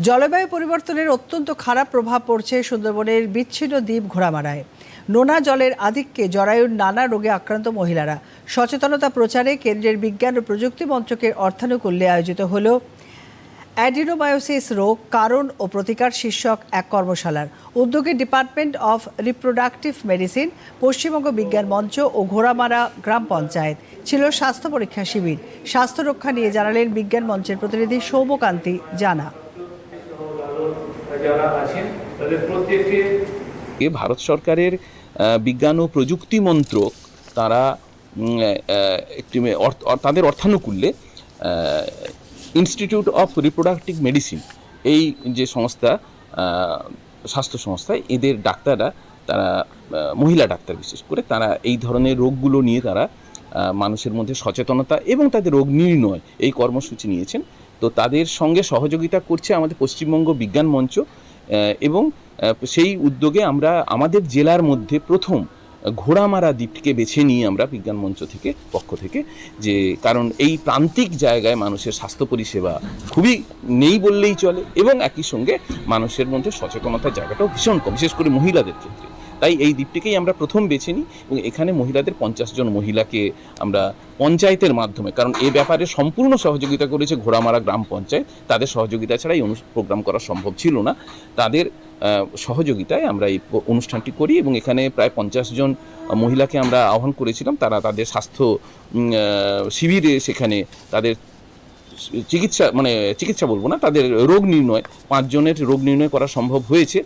জলবায়ু পরিবর্তনের অত্যন্ত খারাপ প্রভাব পড়ছে সুন্দরবনের বিচ্ছিন্ন দ্বীপ ঘোড়ামারায়। নোনা জলের আধিক্যে জরায়ুর নানা রোগে আক্রান্ত মহিলারা। সচেতনতা প্রচারে কেন্দ্রের বিজ্ঞান ও প্রযুক্তি মন্ত্রকের অর্থানুকূল্যে আয়োজিত হল অ্যাডিনোমায়োসিস রোগ কারণ ও প্রতিকার শীর্ষক এক কর্মশালার। উদ্যোগে Department of Reproductive Medicine, Paschimbanga Bigyan Mancha ও ঘোড়ামারা গ্রাম পঞ্চায়েত ছিল স্বাস্থ্য পরীক্ষা শিবির। স্বাস্থ্য রক্ষা নিয়ে জানালেন বিজ্ঞান মঞ্চের প্রতিনিধি সৌমকান্তি জানা। যারা আছেন, তাদের প্রত্যেককে এ ভারত সরকারের বিজ্ঞান ও প্রযুক্তি মন্ত্রক তারা একটি তাদের অর্থানুকূল্যে ইনস্টিটিউট অফ রিপ্রোডাক্টিভ মেডিসিন এই যে সংস্থা স্বাস্থ্য সংস্থা, এদের ডাক্তাররা তারা মহিলা ডাক্তার বিশেষ করে, তারা এই ধরনের রোগগুলো নিয়ে তারা মানুষের মধ্যে সচেতনতা এবং তাদের রোগ নির্ণয় এই কর্মসূচি নিয়েছেন। তো তাদের সঙ্গে সহযোগিতা করছে আমাদের পশ্চিমবঙ্গ বিজ্ঞান মঞ্চ এবং সেই উদ্যোগে আমরা আমাদের জেলার মধ্যে প্রথম ঘোড়ামারা দ্বীপটিকে বেছে নিয়ে আমরা বিজ্ঞান মঞ্চ থেকে, পক্ষ থেকে যে, কারণ এই প্রান্তিক জায়গায় মানুষের স্বাস্থ্য পরিষেবা খুবই নেই বললেই চলে এবং একই সঙ্গে মানুষের মধ্যে সচেতনতার জায়গাটাও ভীষণ কম, বিশেষ করে মহিলাদের ক্ষেত্রে। তাই এই দ্বীপটিকেই আমরা প্রথম বেছে নিই এবং এখানে মহিলাদের পঞ্চাশ জন মহিলাকে আমরা পঞ্চায়েতের মাধ্যমে, কারণ এ ব্যাপারে সম্পূর্ণ সহযোগিতা করেছে ঘোড়ামারা গ্রাম পঞ্চায়েত। তাদের সহযোগিতা ছাড়া এই প্রোগ্রাম করা সম্ভব ছিল না। তাদের সহযোগিতায় আমরা এই অনুষ্ঠানটি করি এবং এখানে প্রায় পঞ্চাশ জন মহিলাকে আমরা আহ্বান করেছিলাম। তারা তাদের স্বাস্থ্য শিবিরে সেখানে তাদের চিকিৎসা মানে চিকিৎসা বলব না, তাদের রোগ নির্ণয়, পাঁচজনের রোগ নির্ণয় করা সম্ভব হয়েছে।